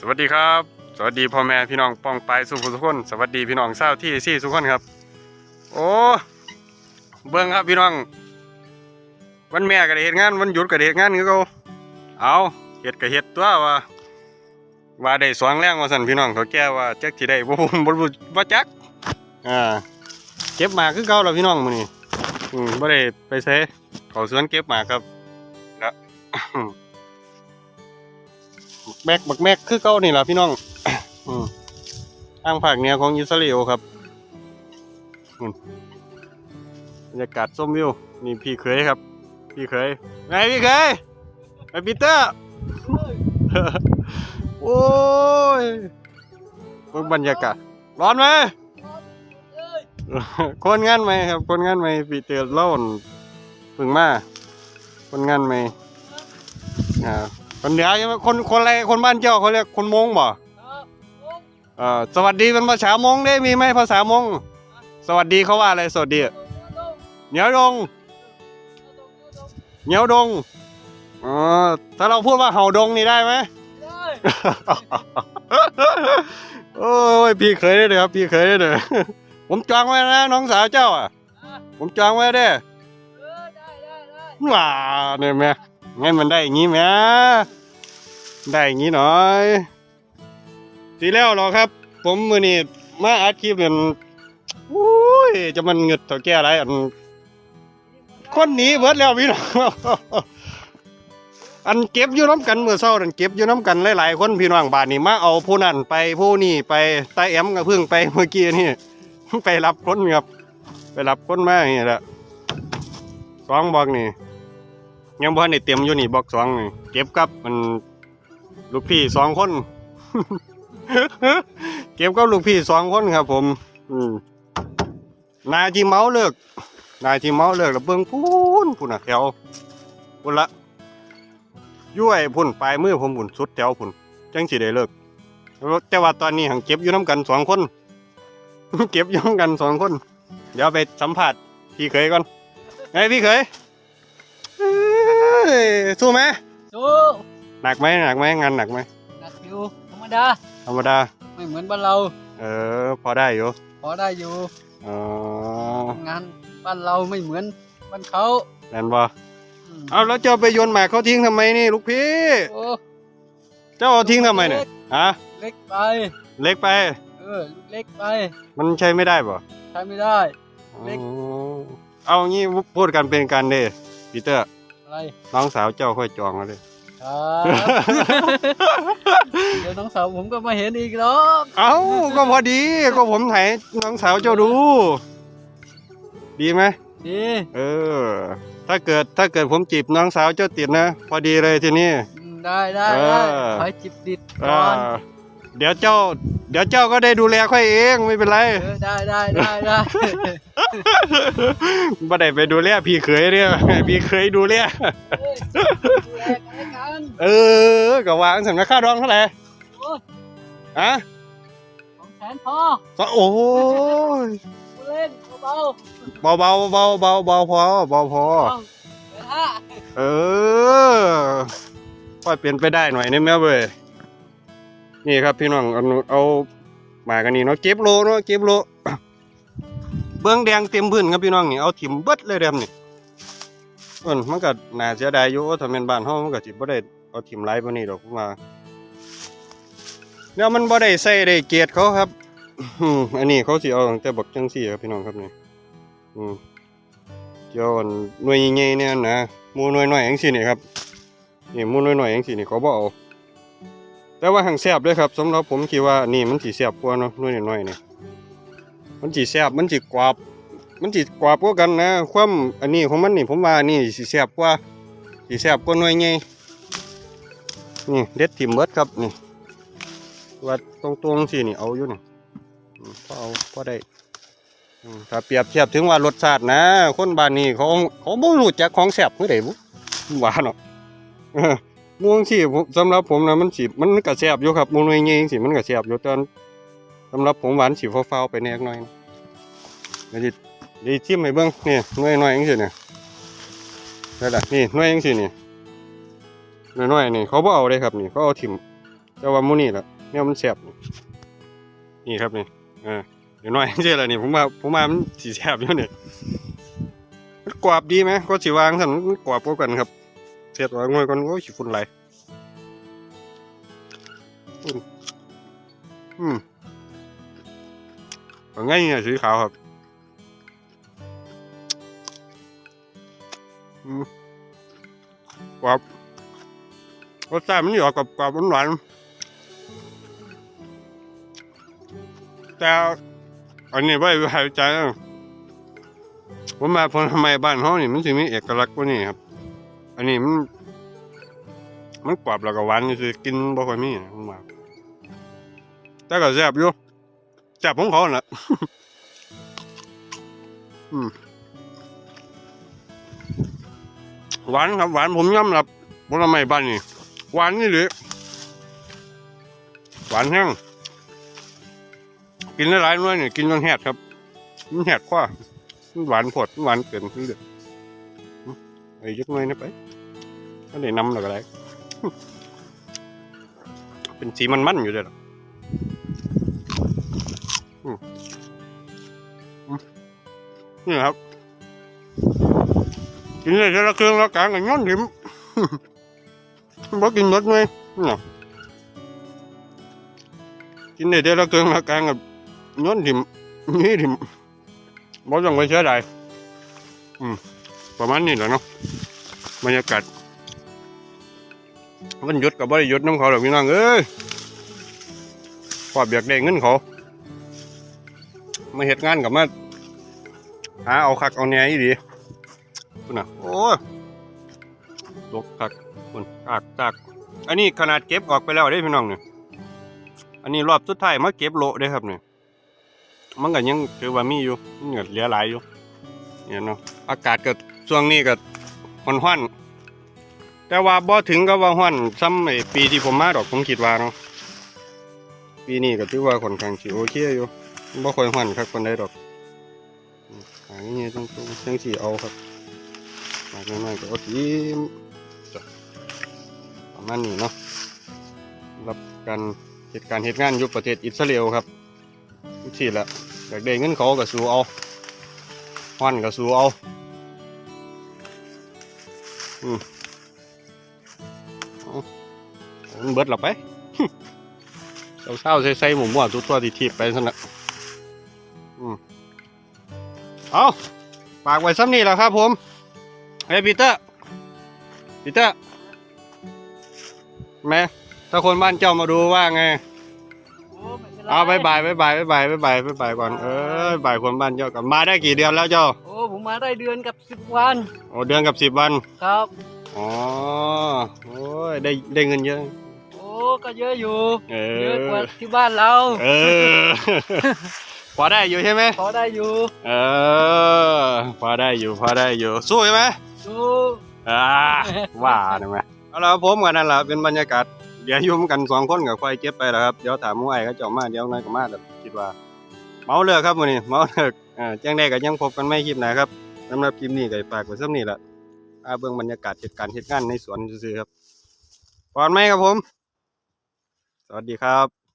สวัสดีครับ สวัสดีพ่อแม่พี่น้องป้องไปสุขสุขคนสวัสดีพี่น้องเศร้าที่ซี่สุขคนครับ โอ้เบิ่งครับพี่น้อง วันแม่ก็ได้เฮ็ดงานวันหยุดก็ได้เฮ็ดงานคือเขาเอาเฮ็ดก็เฮ็ดตัวว่าว่าได้สวงแรงว่าสั่นพี่น้องเขาแก้ว่าแจักสิได้บ่บ่บ่บ่บ่จักอ่าเก็บมาคือเก่าแล้วพี่น้องมื้อนี้อืมบ่ได้ไปไสเขาสวนเก็บมาครับแล้ว แม็กบักแมกคือเก่านี่แหละพี่น้องอืมทางภาคเหนือของอิสราเอลครับอืมบรรยากาศส้มวิว นี่พี่เคยครับ พี่เคยไงพี่เคยไอปีเตอร์โอ้ยเบิ่งบรรยากาศ ร้อนไหมคนงานไหมครับ คนงานไหมปีเตอร์เล่าอั่นพึ่งมาคนงานไหมอ่า คนเหนือใช่ไหมคนคนอะไรคนบ้านเจ้าเขาเรียกคนมงบ่เอ่อสวัสดีเป็นภาษามงได้มีไหมภาษามง สวัสดีเขาว่าอะไรสวัสดีเหนียวดงเหนียวดงอ๋อถ้าเราพูดว่าเห่าดงนี่ได้ไหมโอ้ยพี่เคยได้เลยครับพี่เคยได้เลยผมจองไว้นะน้องสาวเจ้าอะ ผมจองไว้ได้อว้าเนี่ยแม่ งั้นมันได้อย่างงี้แม่ได้อย่างงี้หน่อยทีแล้วหรอครับ ผมมือนี่มาอัดคลิปเนี่ยโอ้ยจะมันเงึดเถ่าแก่อะไรอันคนหนีเบิดแล้วพี่น้องอันเก็บอยู่น้ำกันเมื่อเช้านั่นเก็บอยู่น้ำกันหลายๆคนพี่น้องบ้านนี่มาเอาผู้นั่นไปผู้นี่ไปตาแอมก็เพิ่งไปเมื่อกี้นี่ไปรับคนครับ ไปรับคนมาอย่างนี้แหละสองบอกนี่ ยังบ่ทันได้เต็มอยู่นี่บ็อกสองนี่เก็บกับมันลูกพี่สองคน เก็บกับลูกพี่สองคนครับ ผม อืมนายที่เมาเลิกนายที่เมาเลิกแล้วเบิ่งพูนพูนอะแถวพูนละย้วยพุ่นปลายมือผมพุ่นสุดแถวพุ่นจังสิได้เลิกแต่ว่าตอนนี้หังเก็บอยู่น้ำกันสองคน เก็บอยู่น้ำกันสองคน เดี๋ยวไปสัมผัสพี่เคยก่อนไงพี่เคย ยสู้ไหมสู้หนักไหมหนักไหมงานหนักไหมหนักอยู่ธรรมดาธรรมดาไม่เหมือนบ้านเรา เออ พอได้อยู่พอได้อยู่อ๋องานบ้านเราไม่เหมือนบ้านเขาแม่นบ่อืมเอาแล้วเจ้าไปโยนหมากเขาทิ้งทำไมนี่ลูกพี่โอ้เจ้าเอาทิ้งทำไมเนี่ยฮะเล็กไป เล็กไปเออลูกเล็กไป มันใช้ไม่ได้ป่ะใช้ไม่ได้ เล็กเอางี้พูดกันเป็นกันเด้ปีเตอร์ อะไรน้องสาวเจ้าค่อยจองแล้วเด้ครับเดี๋ยวน้องสาวผมก็มาเห็นอีกหรอกเอ้าก็พอดีก็ผมถ่ายน้องสาวเจ้าดู ดีไหมดีเออ ถ้าเกิดถ้าเกิดผมจีบน้องสาวเจ้าติดนะ พอดีเลยทีนี้อืมได้ได้เออได้ขอให้จิบดิดเอก่อนอ เดี๋ยวเจ้า เดี๋ยวเจ้าก็ได้ดูแลค่อยเองไม่เป็นไร เออได้ได้ได้ได้ บ่ได้ไปดูแลพี่เขยเนี่ยพี่เขยดูแลเฮ้ยดูแลกันและกันเออก็วางสำนักค่าดองเท่าไหร่โอ้ยฮะสองแสนพอสองโอ้ยผู้เล่นเบาเบาเบาเบาเบาเบาพอเบาพอ ๆต้องเดี๋ยวห้าเออค่อยเปลี่ยนไปได้หน่อยนี่แม่เว้ย นี่ครับพี่น้องเอาเอาหมากันนี่เนาะเก็บโลเนาะเก็บโลเบื้องแดงเต็มพื้นครับพี่น้องนี่เอาถิ่มเบิดเลยเดมนี่เอิ้นมันก็น่าเสียดายอยู่ถ้าแม่นบ้านเฮามันก็สิบ่ได้เอาถิ่มหลายปนนี้ดอกมว่าแล้วมันบ่ได้ใส่ได้เกรดเขาครับอือันนี้เขาสิเอาแต่บักจังซี่ครับพี่น้องครับนี่อืมเกี่ยวอันหน่วยใหญ่เนี่ยนะมูหน่วยหน้อยจังซี่นี่ครับนี่มูหน่วยหน้อยจังซี่นี่เขาบ่เอา แต่ว่าหังแซบเด้อครับสำหรับผมคิดว่านี่มันสิแซบกว่าเนาะหน่วยน้อยๆนี่มันสิแซบมันสิกรอบมันสิกรอบกว่ากันนะ ความอันนี้ของมันนี่ผมว่านี่สิแซบกว่าสิแซบกว่าหน่วยใหญ่นี่เด็ดถิ่มเบิดครับนี่ว่าตรงๆสินี่เอาอยู่นี่อืมพอเอาพอได้ถ้าเปรียบเทียบถึงว่ารสชาตินะ คนบ้านนี้เขาเขาบ่รู้จักของแซบเมื่อใดบุว่าเนาะ ม่วงสิผมสำหรับผมนะมันสิมันก็แซ่บอยู่ครับม่วงหน่วยสิมันก็แซ่บอยู่ตอนสำหรับผมหวานสีฟ้าวๆไปแน่หน่อยนะเดี๋ยวจิเดี๋ยวชิมให้เบิ่งนี่น่วยหน่อยจังซี่เนี่ยนั่นแหละนี่น่วยจังซี่นี่หน่วยๆนี่เขาบ่เอาเลยครับนี่เขาเอาถิ่มแต่ว่ามูนี่แหละเนี่ยมันแซ่บนี่ครับนี่เออเดี๋ยวน้อยเชื่อะไรนี่ผมว่าผมว่ามันสีแซ่บอยู่นี่มันกรอบดีไหมก็สีวางสันมันกรอบกว่ากันครับ เสียบวางไว้ก่อนโอ้ยฝุ่นไหลอืมอืมเอาง่ายเนี่ยสีขาวครับอืมกรอบรสชาติมันอยู่กับกรอบหวานแต่อันนี้ไม่หายใจผมมาพลทำไมบ้านเขานี่มันสิมีเอกลักษณ์กว่านี้ครับ อันนี้มัน มันกรอบแล้วก็หวานคือกินบ่ค่อยมีผมว่าแต่ก็แซ่บอยู่แซ่บของเขาน่ะหวานครับหวานผมยอมรับผลไม้บ้านนี่หวานนี่หรือหวานแห้งกินหลายๆน่วยนี่ยกินจนแหดครับมันแหดกว่ามันหวานผดมันหวานเกินนี่เด้อ อืมไอ้ยักหน่วยนี่ไปก็ได้นำแล้วก็ได้เป็นสีมันๆอยู่เลยล่ะอืมอืมนี่ครับกินเลยแต่ละเครื่องละกางกันย้อนถิ่มบ่กินหมดไหมนี่ะกินได้แต่ละเครื่องละกางกับย้อนถิ่มนี่ถิ่มบ่ต้องไปเสียดายอืม ประมาณนี้แหละเนาะบรรยากาศมันหยุดกับบ่ได้หยุดน้ำเขาหรอกพี่น้องเอ้ยพอเบียกได้เงินเขา มาเฮ็ดงานกับมาหาเอาคักเอาแหน่อีดีคุณน่ะโอ้ยลกคักคุณกากกากอันนี้ขนาดเก็บออกไปแล้วได้พี่น้องเนี่ยอันนี้รอบสุดท้ายมาเก็บโลได้ครับเนี่ยมันก็ยังคือว่ามีอยู่มันก็เหลือหลายอยู่เนี่ยเนาะอากาศก็ ช่วงนี้ก็ร้อนแต่ว่าบ่ถึงกับว่าฮ้อนซ้ำไอปีที่ผมมาดอกผมคิดว่าเนาะปีนี้ก็ถือว่าค่อนข้างสิโอเคอยู่บ่ค่อยฮ้อนคักปานใดดอกอืมหางนี้ต้องต้องจังสิเอาครับมากน้อยๆก็เอาทีมจ้ะประมาณนี้เนาะรับการเหตุการณ์เหตุงานอยู่ประเทศอิสราเอลครับทุกทีละอยากได้เงินเขาก็สู้เอาฮ้อนก็สู้เอา อืมเบิดหลับไปเศร้าๆใส่ๆหมูหมวดตัวๆที่ทีบไปสนะอืมเอาปากไว้ซ้ำนี่แหละครับผมเฮ้ยปีเตอร์ปีเตอร์แม่ถ้าคนบ้านเจ้ามาดูว่าไงเอาไปบายไปบายไปบายไปบายไปบายก่อนเออบายคนบ้านเจ้ากับมาได้กี่เดือนแล้วเจ้าโอ้ผมมาได้เดือนกับ สิบวันโอ้เดือนกับสิบวัน ครับ อ๋อ โอ้ยได้ได้เงินเยอะ โอ้ก็เยอะอยู่ เอเยอะกอว่าที่บ้านเรา เออ พอได้อยู่ใช่ไหมพอได้อยู่ เออ พอได้อยู่ พอได้อยู่ สู้ใช่ไหมดูอ่าว่าได้ไหมเอาละครับผมกันนั่นแหละเป็นบรรยากาศเดี๋ยวอยุ่มกันสองคนกับควายเก็บไปแล้วครับ เดี๋ยวถามหมูไอ้เขาเจ้ามาเดี๋ยวนายก็มาแบบคิดว่า เมาเลิกครับวันนี้ เมาเลิกอ่าจังได้ก็ยังพบกันไม่คลิปหนะครับ สำหรับคลิปนี้ก็ฝากไว้สักนี้ละอาเบื้องบรรยากาศเหตุการณ์เหตุการณ์ในสวนซื้อๆครับปอมไหมครับผม สวัสดีครับ